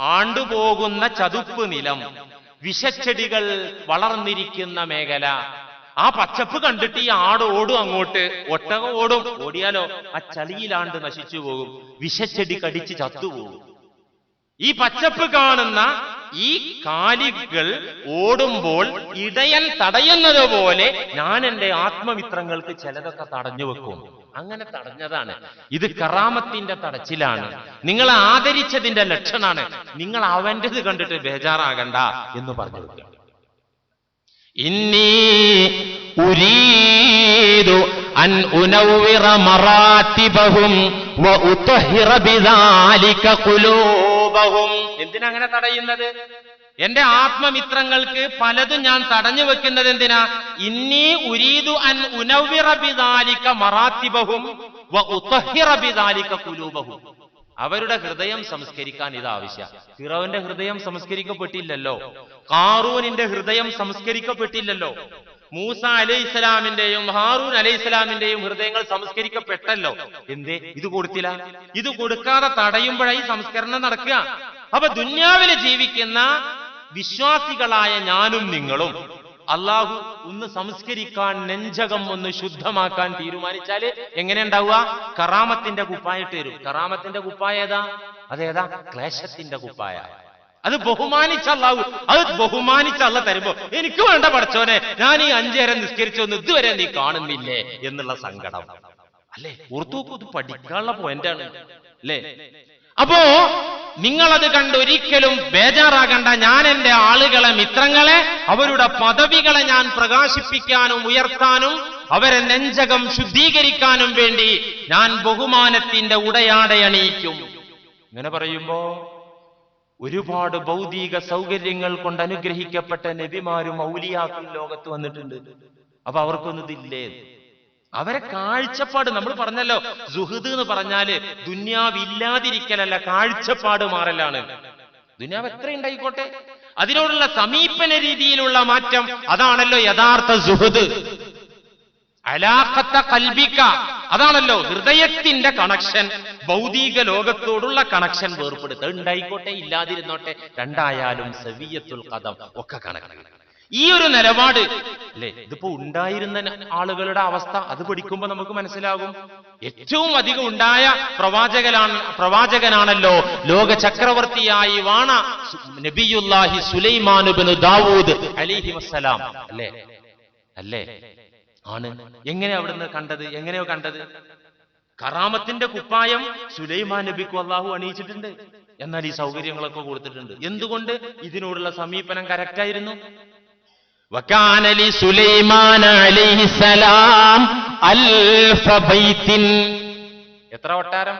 ആണ്ടുപോകുന്ന ചതുപ്പ് നിലം വിഷച്ചെടികൾ വളർന്നിരിക്കുന്ന മേഖല. ആ പച്ചപ്പ് കണ്ടിട്ട് ഈ ആട് ഓടും അങ്ങോട്ട്. ഒട്ടക ഓടും. ഓടിയാലോ ആ ചളിയിലാണ്ട് നശിച്ചു പോകും. വിഷച്ചെടി കടിച്ച് ചത്തുപോകും. ഈ പച്ചപ്പ് കാണുന്ന ഈ കാലികൾ ഓടുമ്പോൾ ഇടയൻ തടയുന്നത് പോലെ ഞാൻ എന്റെ ആത്മമിത്രങ്ങൾക്ക് ചിലതൊക്കെ തടഞ്ഞു വെക്കും. അങ്ങനെ തടഞ്ഞതാണ്. ഇത് കറാമത്തിന്റെ തടച്ചിലാണ്. നിങ്ങൾ ആദരിച്ചതിന്റെ ലക്ഷണാണ്. നിങ്ങൾ അവന്റെത് കണ്ടിട്ട് ബേജാറാകണ്ട എന്ന് പറഞ്ഞു ഉരീദു അൻ വ ബിദാലിക ഖുലൂബഹും എന്തിനാ അങ്ങനെ തടയുന്നത്? എന്റെ ആത്മമിത്രങ്ങൾക്ക് പലതും ഞാൻ തടഞ്ഞു വെക്കുന്നത് എന്തിനാ? ഇന്നി ഉരീദു അൻ ഉനവിറബിതാലിക്ക ബിദാലിക മറാത്തിബഹും വ ഉതഹിറ ബിദാലിക ഖുലൂബഹും അവരുടെ ഹൃദയം സംസ്കരിക്കാൻ ഇത് ആവശ്യ. ഫിറോവിന്റെ ഹൃദയം സംസ്കരിക്കപ്പെട്ടില്ലല്ലോ. കാറൂനിന്റെ ഹൃദയം സംസ്കരിക്കപ്പെട്ടില്ലല്ലോ. മൂസ അലൈഹി ഇസ്ലാമിന്റെയും ഹാറൂൻ അലൈഹി ഇസ്ലാമിന്റെയും ഹൃദയങ്ങൾ സംസ്കരിക്കപ്പെട്ടല്ലോ. എന്തേ? ഇത് കൊടുത്തില്ല. ഇത് കൊടുക്കാതെ തടയുമ്പോഴായി സംസ്കരണം നടക്കുക. അപ്പൊ ദുന്യാവിൽ ജീവിക്കുന്ന വിശ്വാസികളായ ഞാനും നിങ്ങളും അള്ളാഹു ഒന്ന് സംസ്കരിക്കാൻ നെഞ്ചകം ഒന്ന് ശുദ്ധമാക്കാൻ തീരുമാനിച്ചാൽ എങ്ങനെ ഉണ്ടാവുക? കറാമത്തിന്റെ കുപ്പായിട്ട് വരും. കറാമത്തിന്റെ കുപ്പായ ഏതാ? അതേതാ? ക്ലേശത്തിന്റെ കുപ്പായ. അത് ബഹുമാനിച്ച ബഹുമാനിച്ചല്ലാവൂ അത് ബഹുമാനിച്ച അള്ള തരുമ്പോ എനിക്ക് വേണ്ട പഠിച്ചോനെ ഞാൻ ഈ അഞ്ചേരം നിസ്കരിച്ചൊന്ന് ഇതുവരെ നീ കാണുന്നില്ലേ എന്നുള്ള സങ്കടം. അല്ലേ? ഓർത്തുനോക്കൂ ഇത് പഠിക്കാനുള്ള പോയിന്റാണ് അല്ലേ? അപ്പോ നിങ്ങളത് കണ്ട് ഒരിക്കലും ബേജാറാകണ്ട. ഞാൻ എന്റെ ആളുകളെ മിത്രങ്ങളെ അവരുടെ പദവികളെ ഞാൻ പ്രകാശിപ്പിക്കാനും ഉയർത്താനും അവരെ നെഞ്ചകം ശുദ്ധീകരിക്കാനും വേണ്ടി ഞാൻ ബഹുമാനത്തിന്റെ ഉടയാടയണിയിക്കും ഇങ്ങനെ പറയുമ്പോ ഒരുപാട് ഭൗതിക സൗകര്യങ്ങൾ കൊണ്ട് അനുഗ്രഹിക്കപ്പെട്ട നബിമാരും ഔലിയാക്കളും ലോകത്ത് വന്നിട്ടുണ്ട്. അപ്പൊ അവർക്കൊന്നും ഇതില്ലേ? അവരെ കാഴ്ചപ്പാട് നമ്മൾ പറഞ്ഞല്ലോ സുഹൃദ് എന്ന് പറഞ്ഞാൽ ദുന്യാവ് ഇല്ലാതിരിക്കലല്ല കാഴ്ചപ്പാട് മാറലാണ്. ദുന്യാവ് എത്ര ഉണ്ടായിക്കോട്ടെ? അതിനോടുള്ള സമീപന രീതിയിലുള്ള മാറ്റം അതാണല്ലോ യഥാർത്ഥ സുഹൃദ്. അലാഖത്ത കൽബിക്ക അതാണല്ലോ ഹൃദയത്തിന്റെ കണക്ഷൻ ഭൗതിക ലോകത്തോടുള്ള കണക്ഷൻ വേർപ്പെടുത്തുക. ഉണ്ടായിക്കോട്ടെ ഇല്ലാതിരുന്നോട്ടെ രണ്ടായാലും സവിയത്തുൽ കഥം ഒക്കെ കണക്കാണ്. ഈ ഒരു നിലപാട്. അല്ലെ? ഇതിപ്പോ ഉണ്ടായിരുന്ന ആളുകളുടെ അവസ്ഥ അത് പഠിക്കുമ്പോ നമുക്ക് മനസ്സിലാകും. ഏറ്റവും അധികം ഉണ്ടായ പ്രവാചകനാണ് പ്രവാചകനാണല്ലോ ലോക ചക്രവർത്തിയായി വാണ നബിയുല്ലാഹി സുലൈമാനുബിന് ദാവൂദ് അലിഹി വസ്സലാം. അല്ലേ? അല്ലേ? ആണ്. എങ്ങനെ അവിടുന്ന് കണ്ടത്? എങ്ങനെയോ കണ്ടത്? കറാമത്തിന്റെ കുപ്പായം സുലൈമാൻ നബിക്കു അള്ളാഹു അണിയിച്ചിട്ടുണ്ട്. എന്നാൽ ഈ സൗകര്യങ്ങളൊക്കെ കൊടുത്തിട്ടുണ്ട്. എന്തുകൊണ്ട് ഇതിനോടുള്ള സമീപനം കറക്റ്റ് വക്കാനലി സുലൈമാൻ എത്ര കൊട്ടാരം?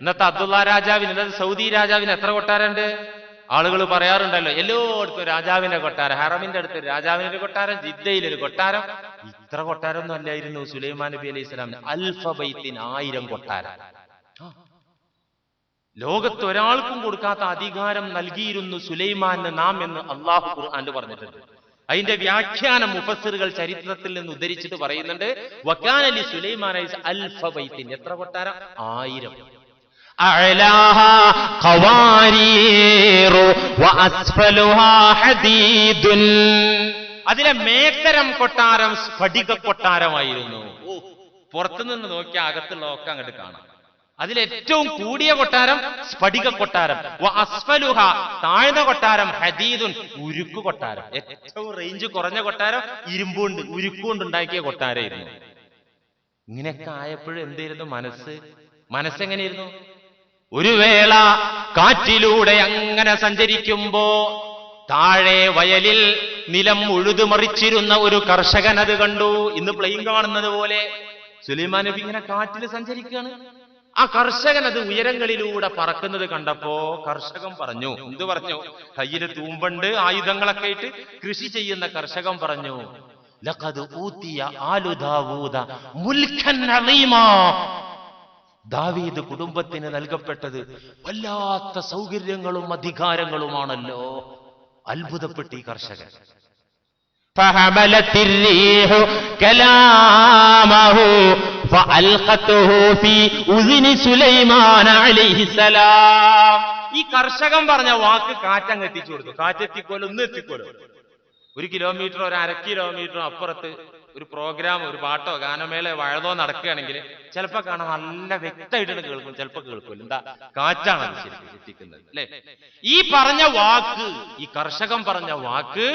ഇന്നത്തെ അബ്ദുള്ള രാജാവിന് ഇന്നത്തെ സൗദി രാജാവിന് എത്ര കൊട്ടാരമുണ്ട്? ആളുകൾ പറയാറുണ്ടല്ലോ എല്ലായിടത്തും രാജാവിന്റെ കൊട്ടാരം ഹറമിന്റെ അടുത്ത് രാജാവിന് ഒരു കൊട്ടാരം ജിദ്ദയിൽ ഒരു കൊട്ടാരം. ഇത്ര കൊട്ടാരമൊന്നും അല്ലായിരുന്നു സുലൈമാൻ നബി അലൈഹി സ്വലാമിന് അൽഫബൈത്തിൻ ആയിരം കൊട്ടാരം. ലോകത്ത് ഒരാൾക്കും കൊടുക്കാത്ത അധികാരം നൽകിയിരുന്നു സുലൈമാന് നാം എന്ന് അള്ളാഹു ഖുർആാന്റെ പറഞ്ഞിട്ടുണ്ട്. അതിന്റെ വ്യാഖ്യാനം മുഫസ്സിറുകൾ ചരിത്രത്തിൽ നിന്ന് ഉദ്ധരിച്ചിട്ട് പറയുന്നുണ്ട് വക്കാൻ അലി സുലൈമാൻ അൽഫ എത്ര കൊട്ടാരം? ആയിരം. അതിലെ മേത്തരം കൊട്ടാരം സ്ഫടിക കൊട്ടാരമായിരുന്നു. പുറത്തുനിന്ന് നോക്കിയാൽ അകത്തുള്ള ഒക്കെ അങ്ങോട്ട് കാണാം. അതിലേറ്റവും കൂടിയ കൊട്ടാരം സ്ഫടിക കൊട്ടാരം. അസ്ഫലുഹ താഴ്ന്ന കൊട്ടാരം ഹദീദുൻ ഉരുക്കു കൊട്ടാരം. ഏറ്റവും റേഞ്ച് കുറഞ്ഞ കൊട്ടാരം ഇരുമ്പുകൊണ്ട് ഉരുക്കുകൊണ്ട് ഉണ്ടാക്കിയ കൊട്ടാരമായിരുന്നു. ഇങ്ങനെയൊക്കെ ആയപ്പോഴും എന്തായിരുന്നു മനസ്സ്? മനസ്സെങ്ങനെയായിരുന്നു ഒരു വേള കാറ്റിലൂടെ അങ്ങനെ സഞ്ചരിക്കുമ്പോ താഴെ വയലിൽ നിലം ഉഴുതുമറിച്ചിരുന്ന ഒരു കർഷകൻ അത് കണ്ടു. ഇന്ന് പ്ലെയിൻ കാണുന്നത് പോലെ സുലൈമാൻ നബി ഇങ്ങനെ കാറ്റിൽ സഞ്ചരിക്കുകയാണ്. ആ കർഷകൻ അത് ഉയരങ്ങളിലൂടെ പറക്കുന്നത് കണ്ടപ്പോ കർഷകൻ പറഞ്ഞു എന്ത് പറഞ്ഞു? കയ്യിൽ തൂമ്പണ്ട് ആയുധങ്ങളൊക്കെ ഇട്ട് കൃഷി ചെയ്യുന്ന കർഷകൻ പറഞ്ഞു ദാവീദ് കുടുംബത്തിന് നൽകപ്പെട്ടത് വല്ലാത്ത സൗകര്യങ്ങളും അധികാരങ്ങളുമാണല്ലോ അത്ഭുതപ്പെട്ട് ഈ കർഷകൻ. فحملت الريح كلامه فألقته في أذن سليمان عليه السلام ഈ കർഷകൻ പറഞ്ഞ വാക്ക് കാറ്റങ്ങ് എത്തിച്ചു കൊടുത്തു കാറ്റെത്തിക്കോലോ ഒന്ന് എത്തിക്കോലോ ഒരു കിലോമീറ്റർ ഒരു അര കിലോമീറ്റർ അപ്പുറത്ത് ഒരു പ്രോഗ്രാം ഒരു പാട്ടോ ഗാനമേള വഴതോ നടക്കുകയാണെങ്കിൽ ചിലപ്പോ കാണാൻ നല്ല വ്യക്തമായിട്ടാണ് കേൾക്കും ചിലപ്പോ കേൾക്കില്ല എന്താ കാറ്റാണ് അത് ശരിക്കും എത്തിക്കുന്നത് അല്ലെ ഈ പറഞ്ഞ വാക്ക് ഈ കർഷകൻ പറഞ്ഞ വാക്ക്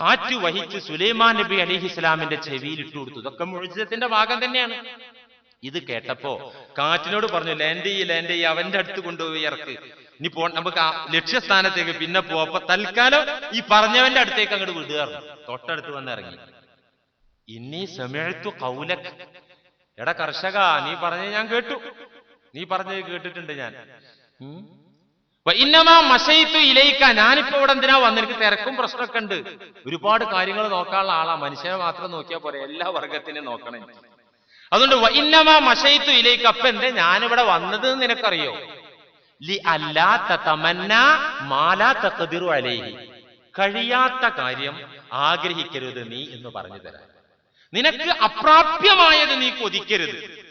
കാറ്റ് വഹിച്ച് സുലൈമാൻ നബി അലിഹി ഇസ്ലാമിന്റെ ചെവിയിൽ ഇട്ടു കൊടുത്തു. ഇതൊക്കെ മുഴുജത്തിന്റെ ഭാഗം തന്നെയാണ്. ഇത് കേട്ടപ്പോ കാറ്റിനോട് പറഞ്ഞു ലാൻഡ് ചെയ്യ ലാൻഡ് ചെയ്യ അവന്റെ അടുത്ത് കൊണ്ടുപോയി ഇറക്ക്. ഇനി പോ നമുക്ക് ആ ലക്ഷ്യസ്ഥാനത്തേക്ക് പിന്നെ പോവാ. തൽക്കാലം ഈ പറഞ്ഞവന്റെ അടുത്തേക്ക് അങ്ങോട്ട് വിടുകയാണ് തൊട്ടടുത്ത് വന്ന് ഇറങ്ങി. ഇനി സമയത്തു കൗലക് എടാ കർഷക നീ പറഞ്ഞത് ഞാൻ കേട്ടു. നീ പറഞ്ഞത് കേട്ടിട്ടുണ്ട് ഞാൻ. ഇന്നമാ മശയിത്തു ഇലയിക്ക ഞാനിപ്പോ ഇവിടെ എന്തിനാ വന്നെനിക്ക് തിരക്കും പ്രശ്നമൊക്കെ ഉണ്ട്. ഒരുപാട് കാര്യങ്ങൾ നോക്കാനുള്ള ആളാ. മനുഷ്യനെ മാത്രം നോക്കിയാൽ പോരെ. എല്ലാ വർഗത്തിനും നോക്കണം അതുകൊണ്ട് ഇന്നമാ മഷയിത്തു ഇലയിക്ക അപ്പൊ എന്തേ ഞാനിവിടെ വന്നത് നിനക്കറിയോ? ലി തമന്ന കഴിയാത്ത കാര്യം ആഗ്രഹിക്കരുത് നീ എന്ന് പറഞ്ഞു തരാം നിനക്ക് അപ്രാപ്യമായത് നീ കൊതിക്കരുത്.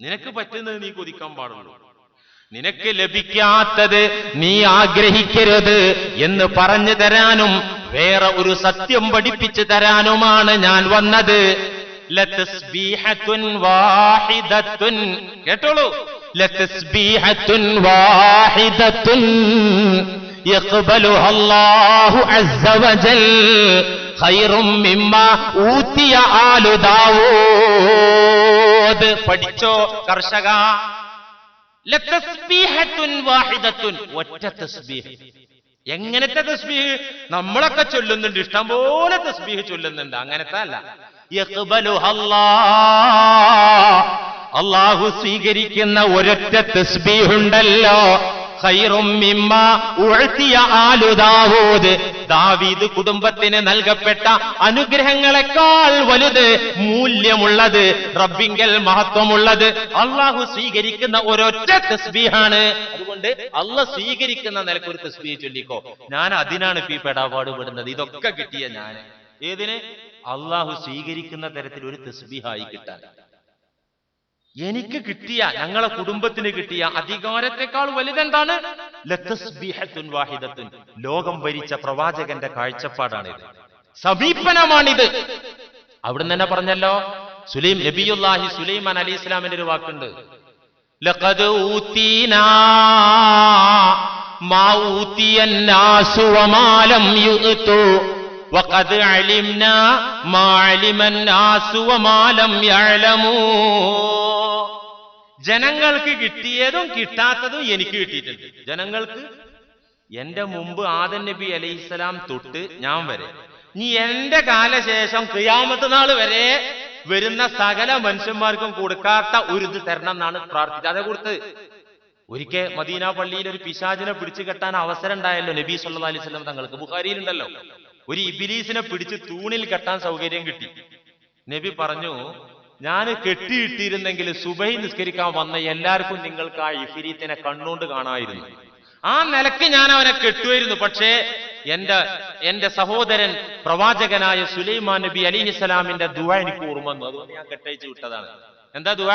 നിനക്ക് പറ്റുന്നത് നീ കൊതിക്കാൻ പാടുള്ളൂ. നിനക്ക് ലഭിക്കാത്തത് നീ ആഗ്രഹിക്കരുത് എന്ന് പറഞ്ഞു തരാനും വേറെ ഒരു സത്യം പഠിപ്പിച്ചു തരാനുമാണ് ഞാൻ വന്നത്. കേട്ടോളൂ. പഠിച്ചോ കർഷക? ഒറ്റ തസ്ബീഹ്. എങ്ങനത്തെ തസ്ബീഹ്? നമ്മളൊക്കെ ചൊല്ലുന്നുണ്ട്. ഇഷ്ടം പോലെ തസ്ബീഹ് ചൊല്ലുന്നുണ്ട്. അങ്ങനത്തെ അല്ല. അള്ളാഹു സ്വീകരിക്കുന്ന ഒരൊറ്റ തസ്ബീഹ് ദാവീദ്. കുടുംബത്തിന് നൽകപ്പെട്ട അനുഗ്രഹങ്ങളെക്കാൾ വലുത് മൂല്യമുള്ളത് റബ്ബിങ്കൽ മഹത്വമുള്ളത്. അള്ളാഹു സ്വീകരിക്കുന്ന ഒരൊറ്റ തസ്ബീഹാണ്. അതുകൊണ്ട് അള്ള സ്വീകരിക്കുന്ന നിലയ്ക്ക് ഒരു ചൊല്ലിക്കോ. ഞാൻ അതിനാണ് ഇപ്പൊ പെടാപാട് പെടുന്നത്. ഇതൊക്കെ കിട്ടിയ ഞാൻ. ഏതിന്? അള്ളാഹു സ്വീകരിക്കുന്ന തരത്തിൽ ഒരു തസ്ബീഹായി കിട്ടാൻ. എനിക്ക് കിട്ടിയ ഞങ്ങളെ കുടുംബത്തിന് കിട്ടിയ അധികാരത്തെക്കാൾ വലുതെന്താണ് ലതസ്ബീഹത്തുൻ വാഹിദത്തുൻ ലോകം ഭരിച്ച പ്രവാചകന്റെ കാഴ്ചപ്പാടാണിത് സമീപനമാണിത് അവിടുന്ന് തന്നെ പറഞ്ഞല്ലോ സുലൈം നബിയുല്ലാഹി സുലൈമാൻ അലി ഇസ്ലാമിന്റെ ഒരു വാക്കുണ്ട് ലഖദ് ഊതീനാ മാ ഊതിയ الناس وما لم يؤتوا وقد علمنا ما علم الناس وما لم يعلموا ജനങ്ങൾക്ക് കിട്ടിയതും കിട്ടാത്തതും എനിക്ക് കിട്ടിയിട്ടുണ്ട്. ജനങ്ങൾക്ക് എന്റെ മുമ്പ് ആദൻ നബി അലൈഹിസ്സലാം തൊട്ട് ഞാൻ വരെ. നീ എന്റെ കാലശേഷം ക്രിയാമത്ത് നാൾ വരെ വരുന്ന സകല മനുഷ്യന്മാർക്കും കൊടുക്കാത്ത ഒരു ഇത് തരണം എന്നാണ് പ്രാർത്ഥിച്ചത്. അതേ കൊടുത്ത് ഒരിക്കൽ മദീന പള്ളിയിൽ ഒരു പിശാചിനെ പിടിച്ചു കെട്ടാൻ അവസരം ഉണ്ടായല്ലോ നബി സല്ലാ അലൈഹി സ്വലം തങ്ങൾക്ക്. ബുഖാരിയിലുണ്ടല്ലോ. ഒരു ഇബിലീസിനെ പിടിച്ച് തൂണിൽ കെട്ടാൻ സൗകര്യം കിട്ടി. നബി പറഞ്ഞു ഞാൻ കെട്ടിയിട്ടിരുന്നെങ്കിൽ സുബൈ നിസ്കരിക്കാൻ വന്ന എല്ലാവർക്കും നിങ്ങൾക്ക് ആ ഇഫിരീത്തിനെ കണ്ണുകൊണ്ട് കാണായിരുന്നു. ആ നിലയ്ക്ക് ഞാൻ അവനെ കെട്ടുമായിരുന്നു. പക്ഷേ എന്റെ എന്റെ സഹോദരൻ പ്രവാചകനായ സുലൈമാൻ നബി അലിഹിസ്സലാമിന്റെ ദുവ എനിക്ക് ഓർമ്മ വന്നു. അതുകൊണ്ട് ഞാൻ കെട്ടയച്ചു വിട്ടതാണ്. എന്താ ദുവ?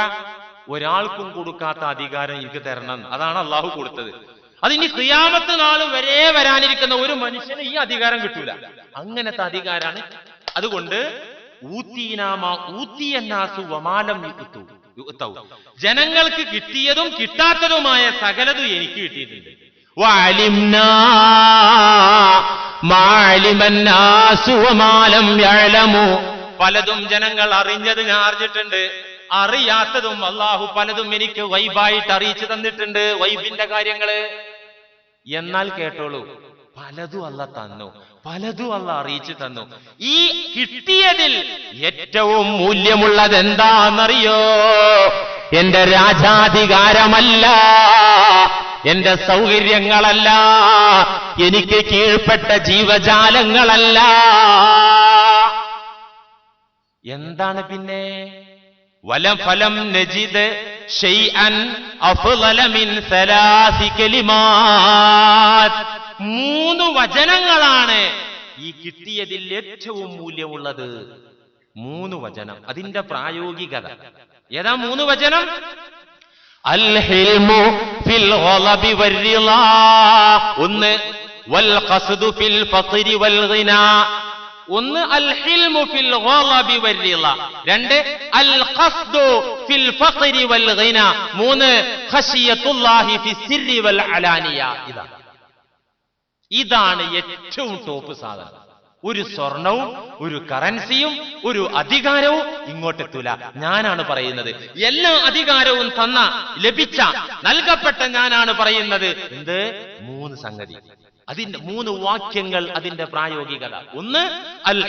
ഒരാൾക്കും കൊടുക്കാത്ത അധികാരം എനിക്ക് തരണം. അതാണ് അള്ളാഹു കൊടുത്തത്. അത് ഇനി ക്രിയാമത്ത് നാൾ വരെ വരാനിരിക്കുന്ന ഒരു മനുഷ്യന് ഈ അധികാരം കിട്ടൂല. അങ്ങനത്തെ അധികാരാണ്. അതുകൊണ്ട് ജനങ്ങൾക്ക് കിട്ടിയതും കിട്ടാത്തതുമായ സകലതും എനിക്ക് കിട്ടിയിട്ടുണ്ട്. പലതും ജനങ്ങൾ അറിഞ്ഞത് ഞാൻ അറിഞ്ഞിട്ടുണ്ട്. അറിയാത്തതും അള്ളാഹു പലതും എനിക്ക് വൈബായിട്ട് അറിയിച്ചു തന്നിട്ടുണ്ട്. വൈബിന്റെ കാര്യങ്ങൾ. എന്നാൽ കേട്ടോളൂ. പലതും അല്ല തന്നു. പലതും അള്ള അറിയിച്ചു തന്നു. ഈ കിട്ടിയതിൽ ഏറ്റവും മൂല്യമുള്ളത് എന്താണെന്നറിയോ എന്റെ രാജാധികാരമല്ല എന്റെ സൗകര്യങ്ങളല്ല എനിക്ക് കീഴ്പ്പെട്ട ജീവജാലങ്ങളല്ല. എന്താണ് പിന്നെ? വലം ഫലം നജിദ് ഷൈഅൻ അഫ്ളല മിൻ സലാസി കലിമാത് മൂന്ന് വചനങ്ങളാണ് ഈ കിട്ടിയതിൽ ഏറ്റവും മൂല്യമുള്ളത്. മൂന്ന് വചനം അതിന്റെ പ്രായോഗികത. ഏതാ മൂന്ന് വചനം? ഒന്ന് വൽ ഫിൽ ഒന്ന് അൽ ഫിൽ രണ്ട് അൽ ഖസ്ദു ഫിൽ ഫഖരി വൽ മൂന്ന് ഖശിയത്തുല്ലാഹി വൽ അലാനിയ. ഇതാണ് ഇതാണ് ഏറ്റവും ടോപ്പ് സാധനം. ഒരു സ്വർണവും ഒരു കറൻസിയും ഒരു അധികാരവും ഇങ്ങോട്ടെത്തൂല. ഞാനാണ് പറയുന്നത്. എല്ലാ അധികാരവും തന്ന ലഭിച്ച നൽകപ്പെട്ട ഞാനാണ് പറയുന്നത്. എന്ത്? മൂന്ന് സംഗതി. അതിന്റെ മൂന്ന് വാക്യങ്ങൾ അതിന്റെ പ്രായോഗികത. ഒന്ന് അൽ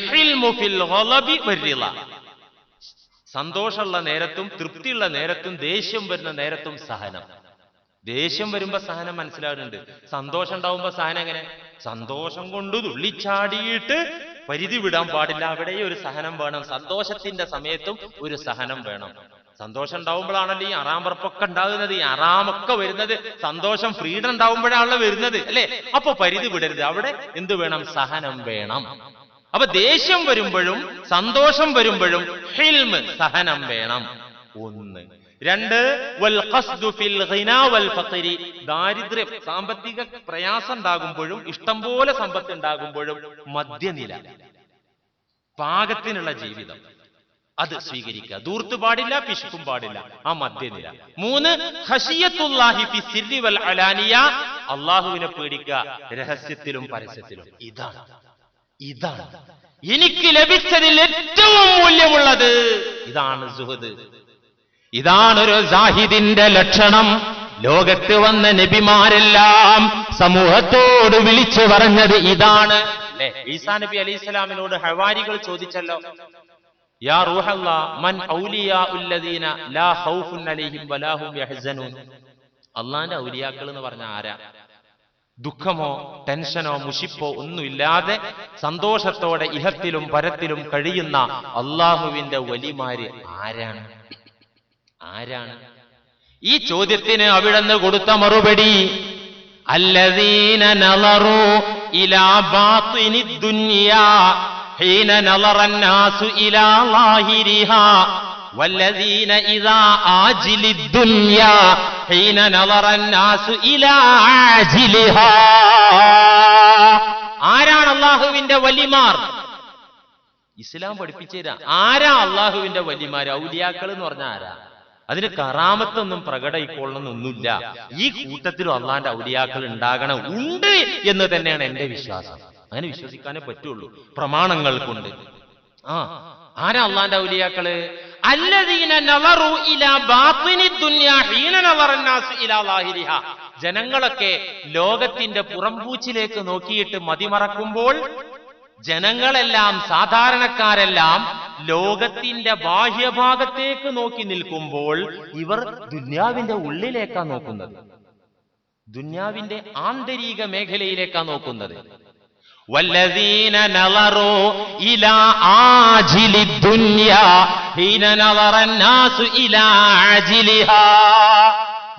സന്തോഷമുള്ള നേരത്തും തൃപ്തിയുള്ള നേരത്തും ദേഷ്യം വരുന്ന നേരത്തും സഹനം. ദേഷ്യം വരുമ്പോ സഹനം മനസ്സിലാകുന്നുണ്ട് സന്തോഷം ഉണ്ടാവുമ്പോ സഹനം എങ്ങനെ? സന്തോഷം കൊണ്ട് തുള്ളിച്ചാടിയിട്ട് പരിധി വിടാൻ പാടില്ല. അവിടെ ഒരു സഹനം വേണം. സന്തോഷത്തിന്റെ സമയത്തും ഒരു സഹനം വേണം. സന്തോഷം ഉണ്ടാവുമ്പോഴാണല്ലോ ഈ അറാമ്പറപ്പൊക്കെ ഉണ്ടാകുന്നത്. ഈ അറാമൊക്കെ വരുന്നത്. സന്തോഷം ഫ്രീഡം ഉണ്ടാവുമ്പോഴാണല്ലോ വരുന്നത്. അല്ലെ? അപ്പൊ പരിധി വിടരുത്. അവിടെ എന്ത് വേണം? സഹനം വേണം. അപ്പൊ ദേഷ്യം വരുമ്പോഴും സന്തോഷം വരുമ്പോഴും ഹിൽമ് സഹനം വേണം. ഒന്ന്. രണ്ട് ദാരിദ്ര്യം സാമ്പത്തിക പ്രയാസം ഉണ്ടാകുമ്പോഴും ഇഷ്ടം പോലെ സമ്പത്ത് ഉണ്ടാകുമ്പോഴും മധ്യനില പാകത്തിനുള്ള ജീവിതം. അത് സ്വീകരിക്കുക. ദൂർത്ത് പാടില്ല പിശുക്കും പാടില്ല. ആ മധ്യനില മൂന്ന് അലാനിയ. അള്ളാഹുവിനെ പേടിക്കുക. രഹസ്യത്തിലും പരസ്യത്തിലും. ഇതാണ്. ഇതാണ്. എനിക്ക് ലഭിച്ചതിൽ ഏറ്റവും മൂല്യമുള്ളത്. ഇതാണ് സുഹൃദ് ഇതാണൊരു സാഹിദിന്റെ ലക്ഷണം. ലോകത്ത് വന്ന നബിമാരെല്ലാം സമൂഹത്തോട് വിളിച്ചു പറഞ്ഞത് ഇതാണ്. ഈസാ നബി അലി ഇസ്ലാമിനോട് ഹവാരികൾ ചോദിച്ചല്ലോ. യാ റൂഹല്ലാ മൻ ഔലിയാഉല്ലദീന ലാ ഖൗഫുൻ അലൈഹിം വലാ ഹും യഹ്സനൂൻ. അള്ളാന്റെ ഔലിയാക്കൾ എന്ന് പറഞ്ഞ ആരാ? ദുഃഖമോ ടെൻഷനോ മുഷിപ്പോ ഒന്നുമില്ലാതെ സന്തോഷത്തോടെ ഇഹത്തിലും പരത്തിലും കഴിയുന്ന അള്ളാഹുവിന്റെ വലിമാര് ആരാണ്? ആരാണ് ഈ ചോദ്യത്തിന് അവിടുന്ന് കൊടുത്ത മറുപടി الذين نظروا إلى باطن الدنيا حين نظر الناس إلى ظاهرها والذين إذا آجل الدنيا حين نظر الناس إلى عاجلها ആരാണ് അള്ളാഹുവിന്റെ വലിമാർ ഇസ്ലാം പഠിപ്പിച്ചു തരാം ആരാ അള്ളാഹുവിന്റെ വലിമാർ ഔലിയാക്കൾ എന്ന് പറഞ്ഞ ആരാ അതിന് കറാമത്തൊന്നും പ്രകടയിക്കൊള്ളണമെന്നൊന്നുമില്ല ഈ കൂട്ടത്തിലും അള്ളാന്റെ ഔലിയാക്കൾ ഉണ്ടാകണം ഉണ്ട് എന്ന് തന്നെയാണ് എന്റെ വിശ്വാസം. അങ്ങനെ വിശ്വസിക്കാനേ പറ്റുള്ളൂ. പ്രമാണങ്ങൾ കൊണ്ട്. ആ ആരാ അള്ളാന്റെ ഔലിയാക്കൾ? ജനങ്ങളൊക്കെ ലോകത്തിന്റെ പുറംപൂച്ചിലേക്ക് നോക്കിയിട്ട് മതിമറക്കുമ്പോൾ ജനങ്ങളെല്ലാം സാധാരണക്കാരെല്ലാം ലോകത്തിന്റെ ബാഹ്യഭാഗത്തേക്ക് നോക്കി നിൽക്കുമ്പോൾ ഇവർ ദുന്യാവിന്റെ ഉള്ളിലേക്കാ നോക്കുന്നത് ദുന്യാവിന്റെ ആന്തരിക മേഖലയിലേക്കാ നോക്കുന്നത് والذين نظروا إلى عاجل الدنيا حين نظر الناس إلى عاجلها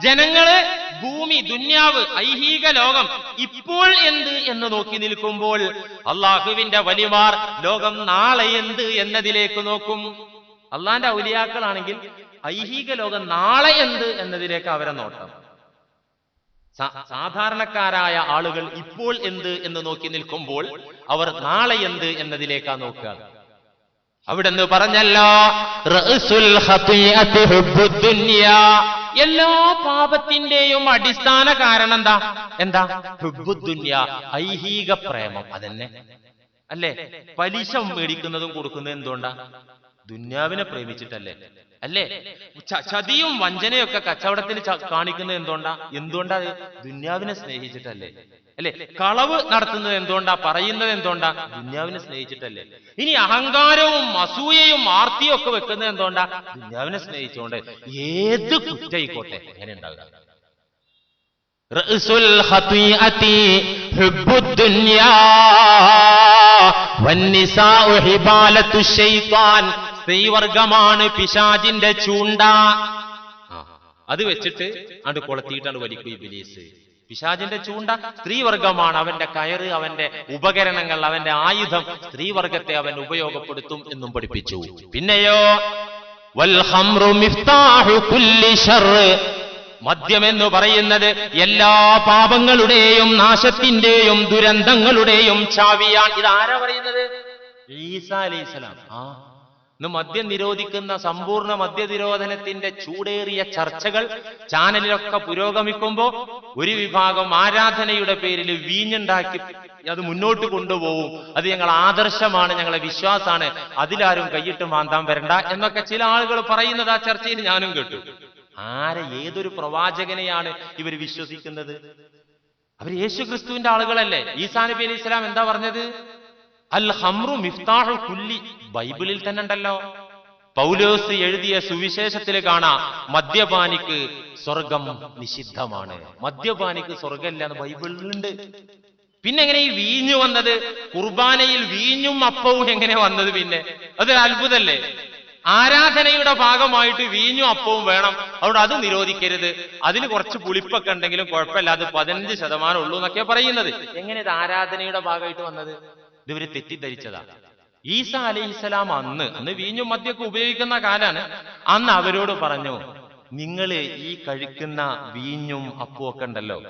ജനങ്ങള് ഭൂമി ദുന്യാവ് ഐഹിക ലോകം ഇപ്പോൾ എന്ത് എന്ന് നോക്കി നിൽക്കുമ്പോൾ അള്ളാഹുവിന്റെ വലിമാർ ലോകം നാളെ എന്ത് എന്നതിലേക്ക് നോക്കും. അള്ളാന്റെ ഔലിയാക്കളാണെങ്കിൽ ഐഹിക ലോകം നാളെ എന്ത് എന്നതിലേക്ക് അവരെ നോട്ടം. സാധാരണക്കാരായ ആളുകൾ ഇപ്പോൾ എന്ത് എന്ന് നോക്കി നിൽക്കുമ്പോൾ അവർ നാളെ എന്ത് എന്നതിലേക്കാ നോക്കുക. പറഞ്ഞല്ലോ റഅസുൽ ഖതിഅത്തി ഹുബ്ബുദ് എല്ലാ പാപത്തിന്റെയും അടിസ്ഥാന കാരണം എന്താ? എന്താ? ഹുബുദ്ദുന്യ ഐഹിക പ്രേമം അതന്നെ. അല്ലേ? പലിശ മേടിക്കുന്നതും കൊടുക്കുന്നതും എന്തുകൊണ്ടാ? ദുന്യാവിനെ പ്രേമിച്ചിട്ടല്ലേ. അല്ലേ? ചതിയും വഞ്ചനയും ഒക്കെ കച്ചവടത്തിൽ കാണിക്കുന്നത് എന്തുകൊണ്ടാ? എന്തുകൊണ്ടാ ദുന്യാവിനെ സ്നേഹിച്ചിട്ടല്ലേ. അല്ലെ? കളവ് നടത്തുന്നത് എന്തുകൊണ്ടാ? പറയുന്നത് എന്തുകൊണ്ടാ? ദുന്യാവിനെ സ്നേഹിച്ചിട്ടല്ലേ. ഇനി അഹങ്കാരവും അസൂയയും ആർത്തിയും ഒക്കെ വെക്കുന്നത് എന്തുകൊണ്ടാ? ദുന്യാവിനെ സ്നേഹിച്ചുകൊണ്ട് ഏത് കുറ്റായിക്കോട്ടെ അങ്ങനെ ഉണ്ടാവുക? സ്ത്രീവർഗമാണ് പിശാജിന്റെ ചൂണ്ട. അത് വെച്ചിട്ട് അണ്ട് കൊളത്തിയിട്ടാണ് വലിക്കും ഈ ബിലീസ് പിശാജിന്റെ ചൂണ്ട സ്ത്രീവർഗമാണ്. അവന്റെ കയറ് അവന്റെ ഉപകരണങ്ങൾ അവന്റെ ആയുധം സ്ത്രീവർഗത്തെ അവൻ ഉപയോഗപ്പെടുത്തും എന്നും പഠിപ്പിച്ചു. പിന്നെയോ വൽ എന്ന് പറയുന്നത് എല്ലാ പാപങ്ങളുടെയും നാശത്തിന്റെയും ദുരന്തങ്ങളുടെയും ചാവിയാണ്. ഇത് ആരാ പറയുന്നത്? ഈസാ അലൈഹിസ്സലാം ആ ഇന്ന് മദ്യം നിരോധിക്കുന്ന സമ്പൂർണ മദ്യനിരോധനത്തിന്റെ ചൂടേറിയ ചർച്ചകൾ ചാനലിലൊക്കെ പുരോഗമിക്കുമ്പോൾ ഒരു വിഭാഗം ആരാധനയുടെ പേരിൽ വീഞ്ഞുണ്ടാക്കി അത് മുന്നോട്ട് കൊണ്ടുപോകും. അത് ഞങ്ങൾ ആദർശമാണ് ഞങ്ങളെ വിശ്വാസമാണ്. അതിലാരും കൈയിട്ട് മാന്താൻ വരണ്ട എന്നൊക്കെ ചില ആളുകൾ പറയുന്നത് ആ ചർച്ചയിൽ ഞാനും കേട്ടു. ആരെ ഏതൊരു പ്രവാചകനെയാണ് ഇവർ വിശ്വസിക്കുന്നത്? അവർ യേശു ക്രിസ്തുവിന്റെ ആളുകളല്ലേ? ഈസാ നബി അലൈഹി ഇസ്ലാം എന്താ പറഞ്ഞത്? അൽ ഹംറു മിഫ്താഹു കുല്ലി. ബൈബിളിൽ തന്നെ ഉണ്ടല്ലോ പൗലോസ് എഴുതിയ സുവിശേഷത്തിൽ കാണാ മദ്യപാനിക്ക് സ്വർഗം നിഷിദ്ധമാണ്. മദ്യപാനിക്ക് സ്വർഗമില്ല എന്ന് ബൈബിളിലുണ്ട്. പിന്നെ എങ്ങനെ ഈ വീഞ്ഞു വന്നത്? കുർബാനയിൽ വീഞ്ഞും അപ്പവും എങ്ങനെ വന്നത് പിന്നെ? അതൊരു അത്ഭുതല്ലേ? ആരാധനയുടെ ഭാഗമായിട്ട് വീഞ്ഞും അപ്പവും വേണം. അതുകൊണ്ട് അത് നിരോധിക്കരുത്. അതിന് കുറച്ച് പുളിപ്പൊക്കെ ഉണ്ടെങ്കിലും കുഴപ്പമില്ല. അത് പതിനഞ്ച് ശതമാനം ഉള്ളൂ എന്നൊക്കെയാ പറയുന്നത്. എങ്ങനെ ഇത് ആരാധനയുടെ ഭാഗമായിട്ട് വന്നത്? ഇതുവരെ തെറ്റിദ്ധരിച്ചതാ. ഈസ അലൈഹിസ്സലാം അന്ന് അന്ന് വീഞ്ഞും മദ്യമൊക്കെ ഉപയോഗിക്കുന്ന കാലാണ്. അന്ന് അവരോട് പറഞ്ഞു നിങ്ങൾ ഈ കഴിക്കുന്ന വീഞ്ഞും അപ്പും ഒക്കെ ഉണ്ടല്ലോ.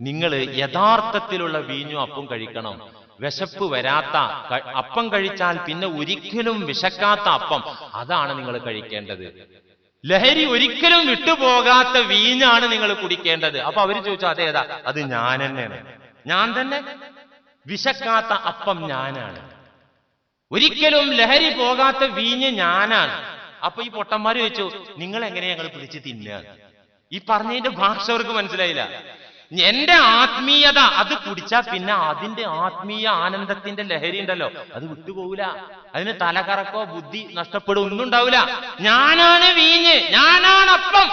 നിങ്ങൾ യഥാർത്ഥത്തിലുള്ള വീഞ്ഞും അപ്പും കഴിക്കണം. വിശപ്പ് വരാത്ത അപ്പം കഴിച്ചാൽ പിന്നെ ഒരിക്കലും വിശക്കാത്ത അപ്പം. അതാണ് നിങ്ങൾ കഴിക്കേണ്ടത്. ലഹരി ഒരിക്കലും വിട്ടുപോകാത്ത വീഞ്ഞാണ് നിങ്ങൾ കുടിക്കേണ്ടത്. അപ്പൊ അവർ ചോദിച്ചു അതേതാ? അത് ഞാൻ തന്നെയാണ്. ഞാൻ തന്നെ? വിശക്കാത്ത അപ്പം ഞാനാണ്. ഒരിക്കലും ലഹരി പോകാത്ത വീഞ്ഞ് ഞാനാണ്. അപ്പൊ ഈ പൊട്ടന്മാര് ചോദിച്ചു നിങ്ങൾ എങ്ങനെ ഞങ്ങൾ പിടിച്ച് തിന്നുക? ഈ പറഞ്ഞതിന്റെ ഭാഷ അവർക്ക് മനസ്സിലായില്ല. എന്റെ ആത്മീയത അത് കുടിച്ചാ പിന്നെ അതിന്റെ ആത്മീയ ആനന്ദത്തിന്റെ ലഹരി ഉണ്ടല്ലോ അത് വിട്ടുപോകൂല. അതിന് തലകറക്കോ ബുദ്ധി നഷ്ടപ്പെടും ഒന്നും ഉണ്ടാവില്ല. ഞാനാണ് വീഞ്ഞ് ഞാനാണ് അപ്പം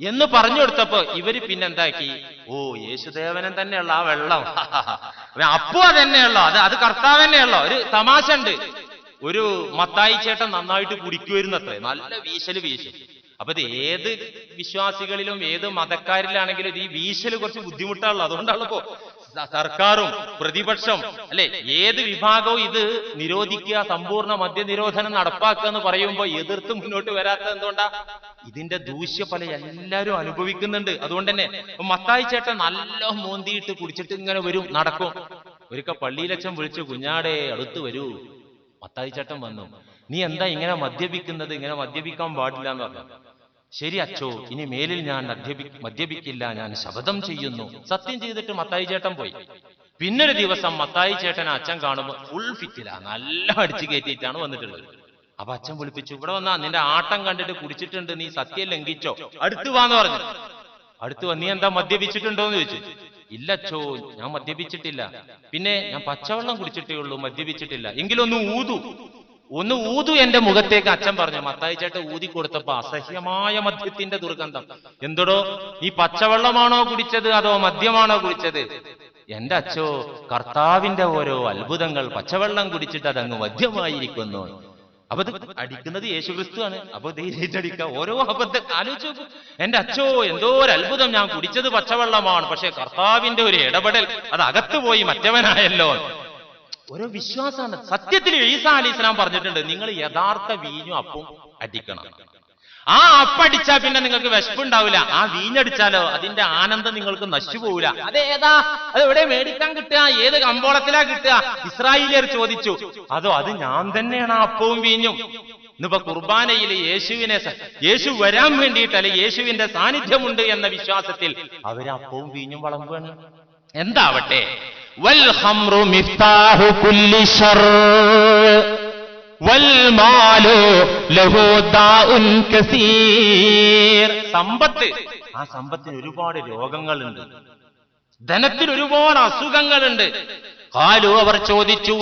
എന്ന് പറഞ്ഞു കൊടുത്തപ്പോ ഇവർ പിന്നെന്താക്കി? ഓ യേശുദേവനൻ തന്നെയുള്ള ആ വെള്ളം. അപ്പോ അതന്നെയുള്ളോ. അത് അത് കർത്താവ് തന്നെയുള്ള ഒരു തമാശ ഉണ്ട് ഒരു മത്തായി ചേട്ടൻ നന്നായിട്ട് കുടിക്കുമായിരുന്നത്രേ. നല്ല വീശൽ വീശും. അപ്പൊ ഇത് ഏത് വിശ്വാസികളിലും ഏത് മതക്കാരിലാണെങ്കിലും ഈ വീശൽ കുറച്ച് ബുദ്ധിമുട്ടാണല്ലോ. അതുകൊണ്ടാണല്ലോ സർക്കാരും പ്രതിപക്ഷം അല്ലെ ഏത് വിഭാഗവും ഇത് നിരോധിക്കുക സമ്പൂർണ മദ്യനിരോധനം നടപ്പാക്കുക എന്ന് പറയുമ്പോൾ എതിർത്ത് മുന്നോട്ട് വരാത്ത എന്തുകൊണ്ടാ? ഇതിന്റെ ദൂഷ്യഫലം എല്ലാരും അനുഭവിക്കുന്നുണ്ട്. അതുകൊണ്ട് തന്നെ മത്തായി ചേട്ടൻ നല്ല മോന്തിയിട്ട് കുടിച്ചിട്ട് ഇങ്ങനെ വരും നടക്കും. ഒരിക്കൽ പള്ളിയിലച്ഛൻ വിളിച്ചു കുഞ്ഞാടെ അടുത്ത് വരൂ. മത്തായി ചേട്ടൻ വന്നു നീ എന്താ ഇങ്ങനെ മദ്യപിക്കുന്നത്? ഇങ്ങനെ മദ്യപിക്കാൻ പാടില്ല എന്ന് പറഞ്ഞു. ശരി അച്ചോ ഇനി മേലിൽ ഞാൻ മദ്യപിക്കില്ല ഞാൻ ശബദം ചെയ്യുന്നു. സത്യം ചെയ്തിട്ട് മത്തായി ചേട്ടൻ പോയി. പിന്നൊരു ദിവസം മത്തായി ചേട്ടൻ അച്ഛൻ കാണുമ്പോൾ ഫുൾ ഫിറ്റില നല്ല അടിച്ചു കയറ്റിയിട്ടാണ് വന്നിട്ടുള്ളത്. അപ്പൊ അച്ഛൻ വിളിപ്പിച്ചു ഇവിടെ വന്നാ നിന്റെ ആട്ടം കണ്ടിട്ട് കുടിച്ചിട്ടുണ്ട് നീ സത്യം ലംഘിച്ചോ? അടുത്തു വാന്ന് പറഞ്ഞു. അടുത്ത് വന്ന് നീ എന്താ മദ്യപിച്ചിട്ടുണ്ടോ? എന്ന് ചോദിച്ചു. ഇല്ല അച്ചോ ഞാൻ മദ്യപിച്ചിട്ടില്ല. പിന്നെ ഞാൻ പച്ചവെള്ളം കുടിച്ചിട്ടേ ഉള്ളൂ മദ്യപിച്ചിട്ടില്ല. എങ്കിലൊന്ന് ഊതു. ഒന്ന് ഊതു എന്റെ മുഖത്തേക്ക് അച്ഛൻ പറഞ്ഞു. മത്തായി ചേട്ടൻ ഊതി കൊടുത്തപ്പോ അസഹ്യമായ മദ്യത്തിന്റെ ദുർഗന്ധം. എന്തോടോ നീ പച്ചവെള്ളമാണോ കുടിച്ചത് അതോ മദ്യമാണോ കുടിച്ചത്? എന്റെ അച്ഛോ കർത്താവിന്റെ ഓരോ അത്ഭുതങ്ങൾ പച്ചവെള്ളം കുടിച്ചിട്ട് അതങ്ങ് മദ്യമായിരിക്കുന്നു. അപ്പൊ അടിക്കുന്നത് യേശുക്രിസ്തുവാണ്. അപ്പൊ ധൈര്യമായിട്ട് ഓരോ അബദ്ധം ആലോചിച്ച് എന്റെ അച്ഛോ എന്തോ ഒരു അത്ഭുതം ഞാൻ കുടിച്ചത് പച്ചവെള്ളമാണ്. പക്ഷെ കർത്താവിന്റെ ഒരു ഇടപെടൽ അത് അകത്ത് പോയി മറ്റവനായല്ലോ. ഓരോ വിശ്വാസമാണ്. സത്യത്തിൽ ഈസ അലി ഇസ്ലാം പറഞ്ഞിട്ടുണ്ട് നിങ്ങൾ യഥാർത്ഥ വീഞ്ഞു അപ്പം അടിക്കണം. ആ അപ്പടിച്ചാ പിന്നെ നിങ്ങൾക്ക് വിശപ്പുണ്ടാവില്ല ആ വീഞ്ഞടിച്ചാലോ അതിന്റെ ആനന്ദം നിങ്ങൾക്ക് നശിച്ചു പോവില്ല അതേതാ അത് എവിടെ മേടിക്കാൻ കിട്ടുക? ഏത് കമ്പോളത്തിലാ കിട്ടുക? ഇസ്രായേലിയർ ചോദിച്ചു. അതോ അത് ഞാൻ തന്നെയാണ് അപ്പവും വീഞ്ഞും? ഇന്നിപ്പോ കുർബാനയിൽ യേശുവിനെ യേശു വരാൻ വേണ്ടിയിട്ടല്ല യേശുവിന്റെ സാന്നിധ്യമുണ്ട് എന്ന വിശ്വാസത്തിൽ അവർ അപ്പവും വീഞ്ഞും വളമ്പാണ് എന്താവട്ടെ? വൽ ഹംറു മിഫ്താഹു കുല്ലി ശർ സമ്പത്ത്. ആ സമ്പത്തിന് ഒരുപാട് രോഗങ്ങളുണ്ട്. ധനത്തിന് ഒരുപാട് അസുഖങ്ങളുണ്ട്. കാലു അവർ ചോദിച്ചു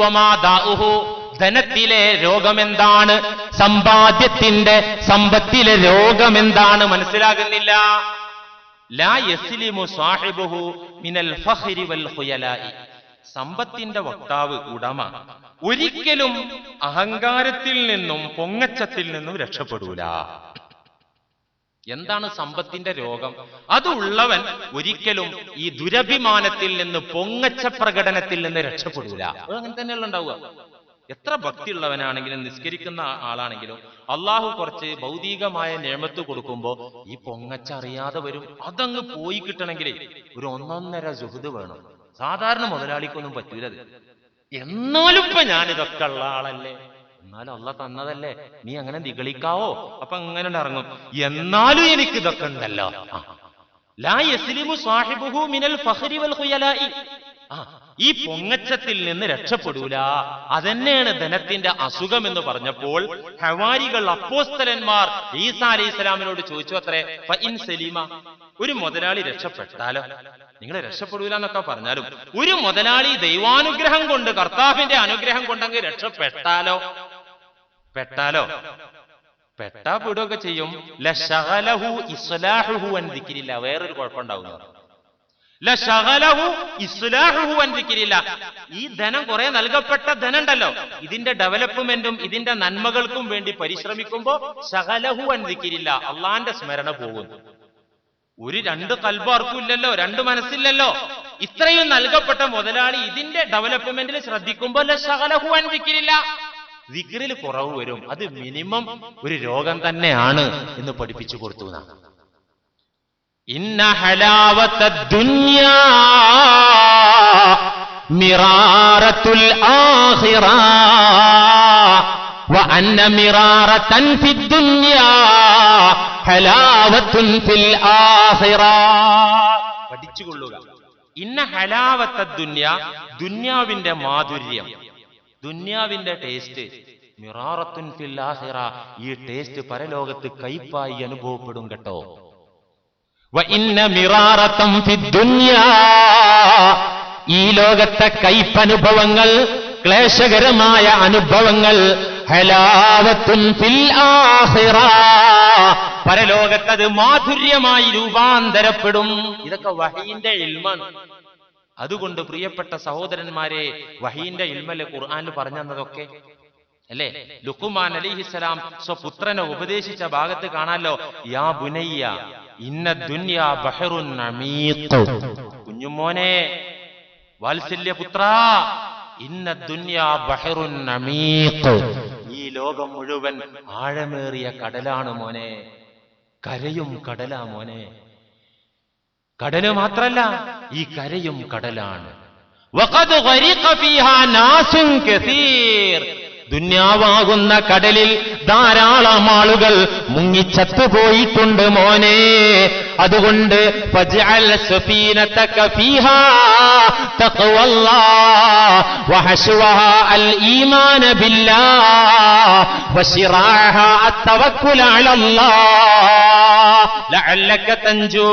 ധനത്തിലെ രോഗമെന്താണ്? സമ്പാദ്യത്തിന്റെ സമ്പത്തിലെ രോഗമെന്താണ്? മനസ്സിലാകുന്നില്ല. ലാ യസ്ലിമു സാഹിബുഹു മിനൽ ഫഖ്രി വൽ ഖുയലായി. സമ്പത്തിന്റെ വക്താവ് ഉടമ. ഒരിക്കലും അഹങ്കാരത്തിൽ നിന്നും പൊങ്ങച്ചത്തിൽ നിന്നും രക്ഷപ്പെടൂല. എന്താണ് സമ്പത്തിന്റെ രോഗം? അതുള്ളവൻ ഒരിക്കലും ഈ ദുരഭിമാനത്തിൽ നിന്ന് പൊങ്ങച്ച പ്രകടനത്തിൽ നിന്ന് രക്ഷപ്പെടൂല. അങ്ങനെ തന്നെയല്ല ഉണ്ടാവുക. എത്ര ഭക്തിയുള്ളവനാണെങ്കിലും നിസ്കരിക്കുന്ന ആളാണെങ്കിലും അള്ളാഹു കുറച്ച് ഭൗതികമായ നിയമത്ത് കൊടുക്കുമ്പോൾ ഈ പൊങ്ങച്ച അറിയാതെ വരും. അതങ്ങ് പോയി കിട്ടണമെങ്കിൽ ഒരു ഒന്നൊന്നര സുഹൃത് വേണം. സാധാരണ മുതലാളിക്കൊന്നും പറ്റൂലത് എന്നാലും ഇപ്പൊ ഞാനിതൊക്കെ ഉള്ള ആളല്ലേ? എന്നാലും അള്ള തന്നതല്ലേ. നീ അങ്ങനെ നിഗളിക്കാവോ? അപ്പൊ അങ്ങനെ ഇറങ്ങും. എന്നാലും എനിക്ക് ഇതൊക്കെ ഉണ്ടല്ലോ. ഈ പൊങ്ങച്ചത്തിൽ നിന്ന് രക്ഷപ്പെടൂല. അതന്നെയാണ് ധനത്തിന്റെ അസുഖം എന്ന് പറഞ്ഞപ്പോൾ ഹവാരികൾ അപ്പോസ്തലന്മാർ ഈസാ അലൈഹി സ്വലാമിനോട് ചോദിച്ചു അത്രേ സലീമ ഒരു മുതലാളി രക്ഷപ്പെട്ടാലോ? നിങ്ങൾ രക്ഷപ്പെടൂല എന്നൊക്കെ പറഞ്ഞാലും ഒരു മുതലാളി ദൈവാനുഗ്രഹം കൊണ്ട് കർത്താവിന്റെ അനുഗ്രഹം കൊണ്ടങ്ങ് രക്ഷപ്പെട്ടാലോ? പെട്ടാലോ? പെട്ടാ പെടുകയൊക്കെ ചെയ്യും. വേറൊരു ഇസ്ലാഹുഹു അൻ ഈ ധനം കുറെ നൽകപ്പെട്ട ധനം ഉണ്ടല്ലോ ഇതിന്റെ ഡെവലപ്മെന്റും ഇതിന്റെ നന്മകൾക്കും വേണ്ടി പരിശ്രമിക്കുമ്പോ ശകലഹു അൻ ദിക്രില്ല. അള്ളാന്റെ സ്മരണ പോകുന്നു. ഒരു രണ്ട് കൽബാർക്കും ഇല്ലല്ലോ രണ്ട് മനസ്സില്ലല്ലോ. ഇത്രയും നൽകപ്പെട്ട മുതലാളി ഇതിന്റെ ഡെവലപ്മെന്റിൽ ശ്രദ്ധിക്കുമ്പോൾ ശകലഹുവാൻ ദിക്രില്ല. ദിക്റിൽ കുറവ് വരും. അത് മിനിമം ഒരു രോഗം തന്നെയാണ് എന്ന് പഠിപ്പിച്ചു കൊടുത്തു എന്നാണ് ഇന്ന മിറാറത്തുൽ ആഖിറ. പഠിച്ചുകൊള്ളുക. ഇന്ന ഹലാവത്ത ദുന്യ ദുന്യാവിന്റെ മാധുര്യം ദുന്യാവിന്റെ ടേസ്റ്റ് മിറാറത്തുൻ ഫിൽ ആഹിറ ഈ ടേസ്റ്റ് പരലോകത്ത് കൈപ്പായി അനുഭവപ്പെടും കേട്ടോ. ഇന്ന ഈ ലോകത്തെ കയ്പനുഭവങ്ങൾ ക്ലേശകരമായ അനുഭവങ്ങൾ ആഖിറ. പരലോകത്തത് മാധുര്യമായി രൂപാന്തരപ്പെടും. ഇതൊക്കെ വഹീന്റെ ഇൽമാണ്. അതുകൊണ്ട് പ്രിയപ്പെട്ട സഹോദരന്മാരെ വഹീന്റെ ഇൽമല്ലേ ഖുർആനിൽ തന്നതൊക്കെ അല്ലേ? ലുക്കുമാൻ അലിഹിസ്സലാം സ്വപുത്രനെ ഉപദേശിച്ച ഭാഗത്ത് കാണാലോ? യാ ബുനയ്യ ഇന്ന ദുന്യാ ബഹറുൻ കുഞ്ഞുമോനെ കുഞ്ഞുമോനെ വാത്സല്യപുത്ര ഇന്ന ദുന്യാ ബഹറുൻ അമീഖ് ഈ ലോകം മുഴുവൻ ആഴമേറിയ കടലാണ് മോനെ. കരയും കടലാ മോനെ. കടൽ മാത്രല്ല ഈ കരയും കടലാണ്. ദുന്യാവാകുന്ന കടലിൽ ധാരാളം ആളുകൾ മുങ്ങിച്ചത്തുപോയിട്ടുണ്ട് മോനെ. അതുകൊണ്ട് ഫജ്അൽ സഫീനതക ഫീഹാ തഖ്വല്ലാഹ് വഹശ്വഹാ അൽ ഈമാന ബില്ലാഹ് വശിറാഹ അത്തവക്കുൽ അലല്ലാഹ് ലഅല്ലക തൻജു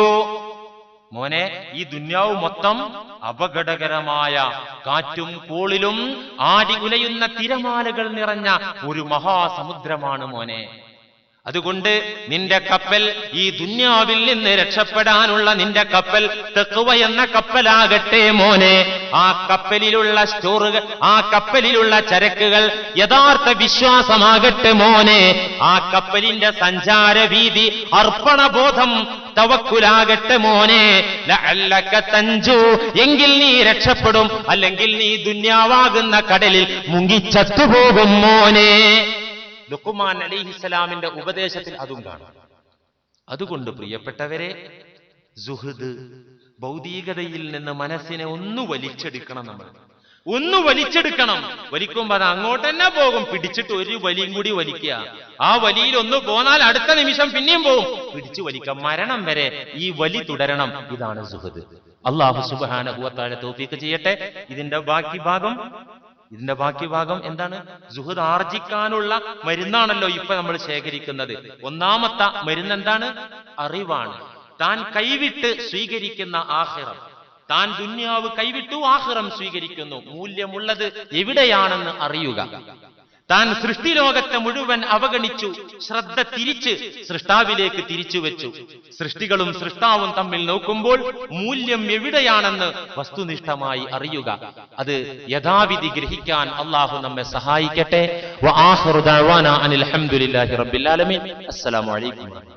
മോനെ ഈ ദുന്യാവ് മൊത്തം അപകടകരമായ കാറ്റും കോളിലും ആടി ഉലയുന്ന തിരമാലകൾ നിറഞ്ഞ ഒരു മഹാസമുദ്രമാണ് മോനെ. അതുകൊണ്ട് നിന്റെ കപ്പൽ ഈ ദുന്യാവിൽ നിന്ന് രക്ഷപ്പെടാനുള്ള നിന്റെ കപ്പൽ തെക്കുവ എന്ന കപ്പലാകട്ടെ മോനെ. ആ കപ്പലിലുള്ള സ്റ്റോറുകൾ ആ കപ്പലിലുള്ള ചരക്കുകൾ യഥാർത്ഥ വിശ്വാസമാകട്ടെ മോനെ. ആ കപ്പലിന്റെ സഞ്ചാര വീതി അർപ്പണബോധം തവക്കുലാകട്ടെ മോനെ. തഞ്ചു എങ്കിൽ നീ രക്ഷപ്പെടും അല്ലെങ്കിൽ നീ ദുന്യാവാകുന്ന കടലിൽ മുങ്ങിച്ചത്തുപോകും മോനെ. ലുക്കുമാൻ അലിഹിസലാമിന്റെ ഉപദേശത്തിൽ അതും കാണാം. അതുകൊണ്ട് പ്രിയപ്പെട്ടവരെ സുഹൃദ് ഭൗതികതയിൽ നിന്ന് മനസ്സിനെ ഒന്ന് വലിച്ചെടുക്കണം നമ്മൾ. ഒന്ന് വലിച്ചെടുക്കണം. വലിക്കുമ്പോൾ അത് അങ്ങോട്ട് തന്നെ പോകും. പിടിച്ചിട്ട് ഒരു വലിയും കൂടി വലിക്കുക. ആ വലിയിൽ ഒന്ന് പോന്നാൽ അടുത്ത നിമിഷം പിന്നെയും പോകും. പിടിച്ചു വലിക്കാം മരണം വരെ ഈ വലി തുടരണം. ഇതാണ് സുഹൃദ്. അള്ളാഹു സുബാന തോഫീക്ക് ചെയ്യട്ടെ. ഇതിന്റെ ബാക്കി ഭാഗം ഇതിന്റെ ബാക്കി ഭാഗം എന്താണ്? ജുഹദ് ആർജിക്കാനുള്ള മരുന്നാണല്ലോ ഇപ്പൊ നമ്മൾ ശേഖരിക്കുന്നത്. ഒന്നാമത്തെ മരുന്ന് എന്താണ്? അറിവാണ്. താൻ കൈവിട്ട് സ്വീകരിക്കുന്ന ആഹിറം. താൻ ദുന്യാവ് കൈവിട്ടു ആഹിറം സ്വീകരിക്കുന്നു. മൂല്യമുള്ളത് എവിടെയാണെന്ന് അറിയുക. താൻ സൃഷ്ടിലോകത്തെ മുഴുവൻ അവഗണിച്ചു ശ്രദ്ധ തിരിച്ച് സൃഷ്ടാവിലേക്ക് തിരിച്ചു വെച്ചു. സൃഷ്ടികളും സൃഷ്ടാവും തമ്മിൽ നോക്കുമ്പോൾ മൂല്യം എവിടെയാണെന്ന് വസ്തുനിഷ്ഠമായി അറിയുക. അത് യഥാവിധി ഗ്രഹിക്കാൻ അള്ളാഹു നമ്മെ സഹായിക്കട്ടെ. അനിൽ അലൈക്കും